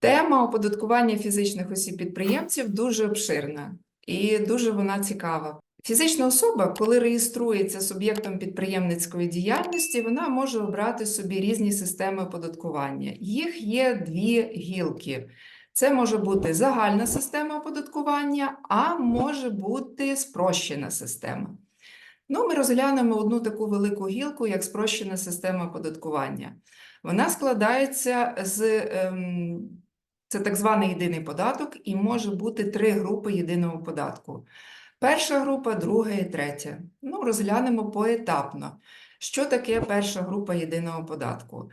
Тема оподаткування фізичних осіб-підприємців дуже обширна і дуже вона цікава. Фізична особа, коли реєструється суб'єктом підприємницької діяльності, вона може обрати собі різні системи оподаткування. Їх є дві гілки. Це може бути загальна система оподаткування, а може бути спрощена система. Ну, ми розглянемо одну таку велику гілку, як спрощена система оподаткування. Вона складається з ем, це так званий єдиний податок, і може бути три групи єдиного податку. Перша група, друга і третя. Ну, розглянемо поетапно. Що таке перша група єдиного податку?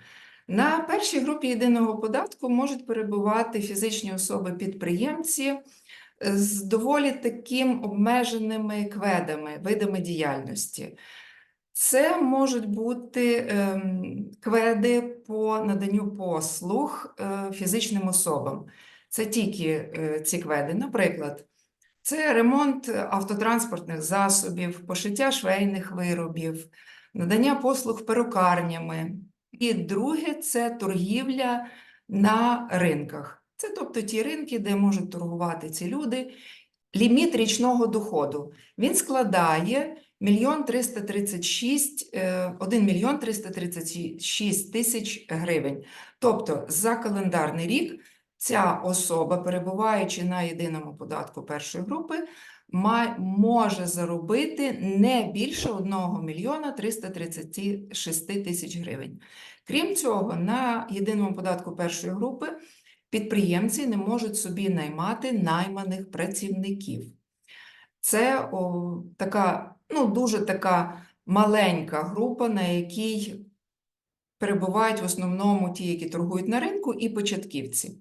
На першій групі єдиного податку можуть перебувати фізичні особи-підприємці з доволі таким обмеженими кведами, видами діяльності. Це можуть бути ем, кведи по наданню послуг е, фізичним особам. Це тільки е, ці кведи. Наприклад, це ремонт автотранспортних засобів, пошиття швейних виробів, надання послуг перукарнями. І друге це торгівля на ринках. Це тобто ті ринки, де можуть торгувати ці люди. Ліміт річного доходу. Він складає мільйон 336, е, 1 мільйон 336 тисяч гривень. Тобто за календарний рік ця особа, перебуваючи на єдиному податку першої групи, може заробити не більше 1 мільйона 336 тисяч гривень. Крім цього, на єдиному податку першої групи підприємці не можуть собі наймати найманих працівників. Це о, така, ну, дуже така маленька група, на якій перебувають в основному ті, які торгують на ринку, і початківці.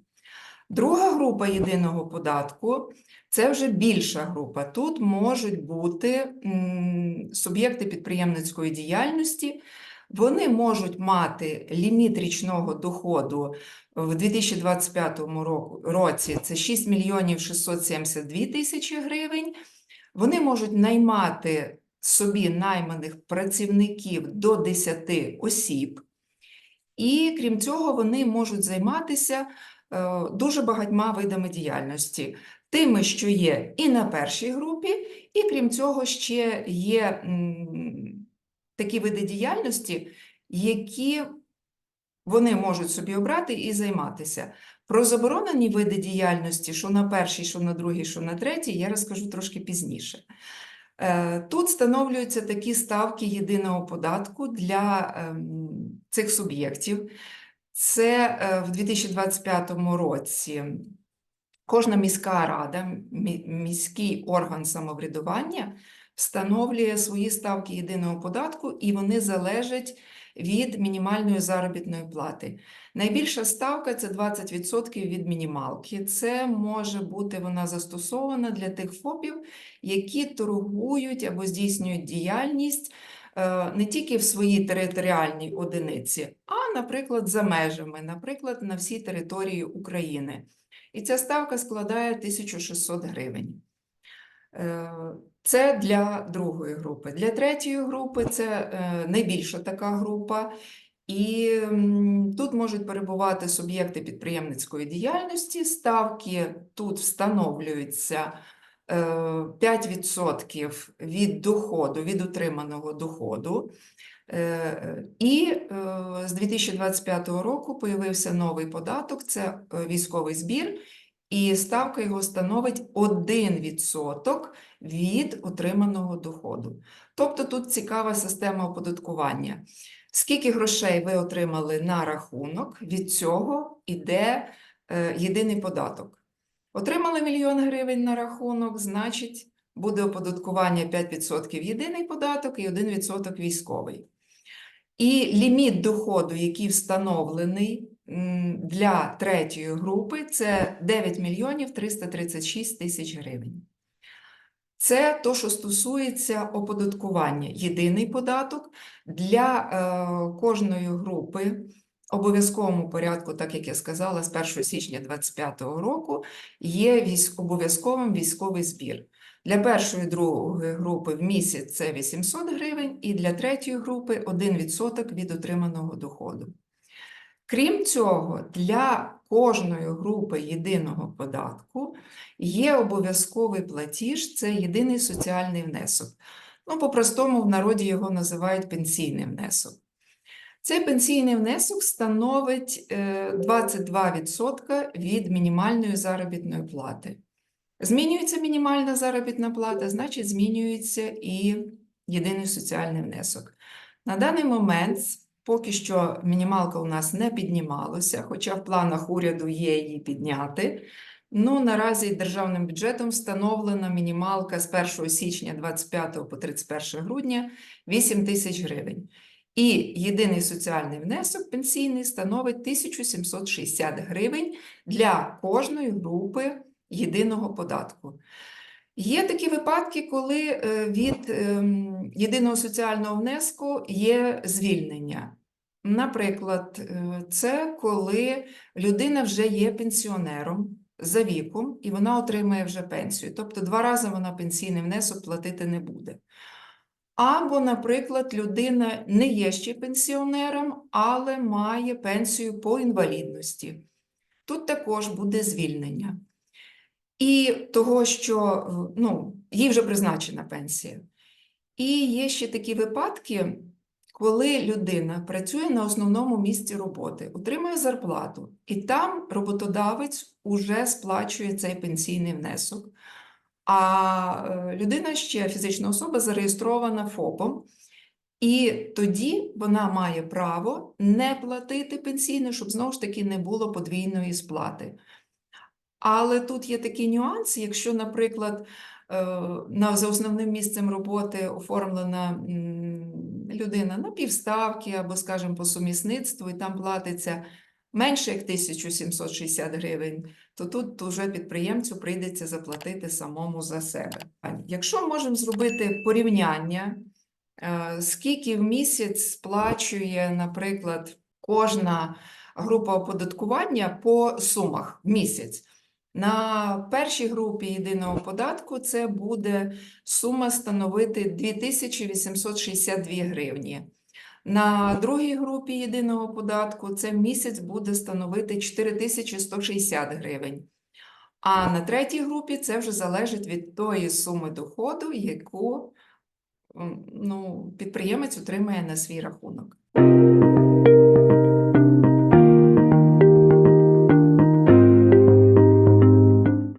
Друга група єдиного податку це вже більша група. Тут можуть бути суб'єкти підприємницької діяльності. Вони можуть мати ліміт річного доходу в 2025 року- році це 6 мільйонів 672 тисячі гривень. Вони можуть наймати собі найманих працівників до 10 осіб. І крім цього, вони можуть займатися е, дуже багатьма видами діяльності, тими, що є і на першій групі, і крім цього, ще є такі види діяльності, які вони можуть собі обрати і займатися. Про заборонені види діяльності, що на першій, що на другій, що на третій, я розкажу трошки пізніше. Е, Тут встановлюються такі ставки єдиного податку для ем, цих суб'єктів. Це е, в 2025 році кожна міська рада, міський орган самоврядування встановлює свої ставки єдиного податку, і вони залежать від мінімальної заробітної плати. Найбільша ставка це 20% від мінімалки. Це може бути вона застосована для тих ФОПів, які торгують або здійснюють діяльність е, не тільки в своїй територіальній одиниці, а, наприклад, за межами, наприклад, на всій території України. І ця ставка складає 1600 гривень. Е, Це для другої групи. Для третьої групи це е, найбільша така група. І тут можуть перебувати суб'єкти підприємницької діяльності. Ставки тут встановлюються е, 5% від доходу, від отриманого доходу. Е, І е, з 2025 року появився новий податок це е, військовий збір, і ставка його становить 1% від отриманого доходу. Тобто тут цікава система оподаткування. Скільки грошей ви отримали на рахунок, від цього йде е, єдиний податок. Отримали мільйон гривень на рахунок, значить, буде оподаткування 5% єдиний податок і 1% військовий. І ліміт доходу, який встановлений для третьої групи, це 9 мільйонів 336 тисяч гривень. Це то, що стосується оподаткування. Єдиний податок для е, кожної групи обов'язковому порядку, так як я сказала, з 1 січня 2025 року є військ, обов'язковим військовий збір. Для першої другої групи в місяць це 800 гривень, і для третьої групи 1% від отриманого доходу. Крім цього, для кожної групи єдиного податку є обов'язковий платіж це єдиний соціальний внесок. Ну, по-простому в народі його називають пенсійний внесок. Цей пенсійний внесок становить е, 22% від мінімальної заробітної плати. Змінюється мінімальна заробітна плата, значить, змінюється і єдиний соціальний внесок. На даний момент поки що мінімалка у нас не піднімалася, хоча в планах уряду є її підняти. Ну, наразі державним бюджетом встановлена мінімалка з 1 січня 25 по 31 грудня 8 тисяч гривень. І єдиний соціальний внесок пенсійний становить 1760 гривень для кожної групи єдиного податку. Є такі випадки, коли е, від ем, єдиного соціального внеску є звільнення. Наприклад, е, це коли людина вже є пенсіонером за віком і вона отримує вже пенсію. Тобто два рази вона пенсійний внесок платити не буде. Або, наприклад, людина не є ще пенсіонером, але має пенсію по інвалідності. Тут також буде звільнення. І того, що е, ну, їй вже призначена пенсія. І є ще такі випадки, коли людина працює на основному місці роботи, отримує зарплату, і там роботодавець уже сплачує цей пенсійний внесок. А е, людина ще фізична особа зареєстрована ФОПом, і тоді вона має право не платити пенсійне, щоб знову ж таки не було подвійної сплати. Але тут є такий нюанс, якщо, наприклад, е, на, за основним місцем роботи оформлена людина на півставки або, скажімо, по сумісництву, і там платиться менше як 1760 гривень, то тут вже підприємцю прийдеться заплатити самому за себе. Якщо можемо зробити порівняння, е, скільки в місяць сплачує, наприклад, кожна група оподаткування по сумах в місяць. На першій групі єдиного податку це буде сума становити 2862 гривні. На другій групі єдиного податку це місяць буде становити 4160 гривень. А на третій групі це вже залежить від тої суми доходу, яку ну, підприємець отримає на свій рахунок.